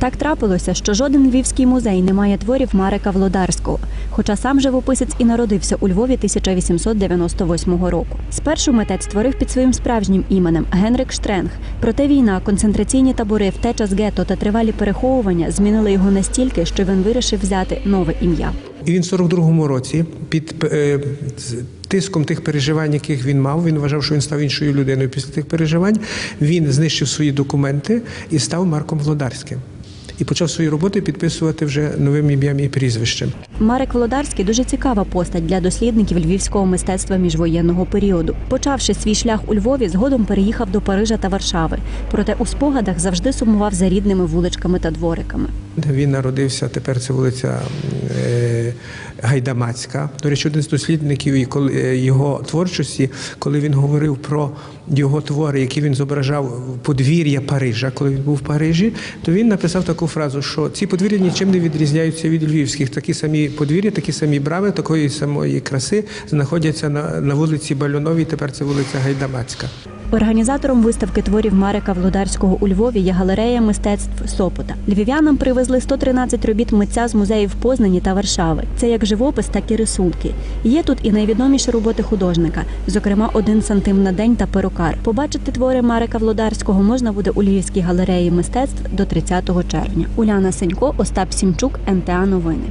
Так трапилося, що жоден львівський музей не має творів Марика Влодарського, хоча сам живописець і народився у Львові 1898 року. Спершу митець створив під своїм справжнім іменем Генрик Штренг. Проте війна, концентраційні табори, втеча з гетто та тривалі переховування змінили його настільки, що він вирішив взяти нове ім'я. І він в 42-му році під е, тиском тих переживань, яких він мав, він вважав, що він став іншою людиною після тих переживань. Він знищив свої документи і став Марком Володарським. І почав свої роботи підписувати вже новим ім'ям і прізвищем. Марик Володарський дуже цікава постать для дослідників львівського мистецтва міжвоєнного періоду. Почавши свій шлях у Львові, згодом переїхав до Парижа та Варшави. Проте у спогадах завжди сумував за рідними вуличками та двориками. Він народився, тепер це вулиця е, Гайдамацька. До речі, один з дослідників і коли- е, його творчості, коли він говорив про його твори, які він зображав подвір'я Парижа, коли він був в Парижі, то він написав таку фразу, що ці подвір'я нічим не відрізняються від львівських. Такі самі подвір'я, такі самі брами, такої самої краси знаходяться на, на вулиці Бальоновій, тепер це вулиця Гайдамацька. Організатором виставки творів Марика Влодарського у Львові є галерея мистецтв Сопота. Львів'янам привезли 113 робіт митця з музеїв Познані та Варшави. Це як живопис, так і рисунки. Є тут і найвідоміші роботи художника, зокрема один сантим на день та перукар. Побачити твори Марика Влодарського можна буде у Львівській галереї мистецтв до 30 червня. Уляна Сенько, Остап Сімчук, НТА Новини.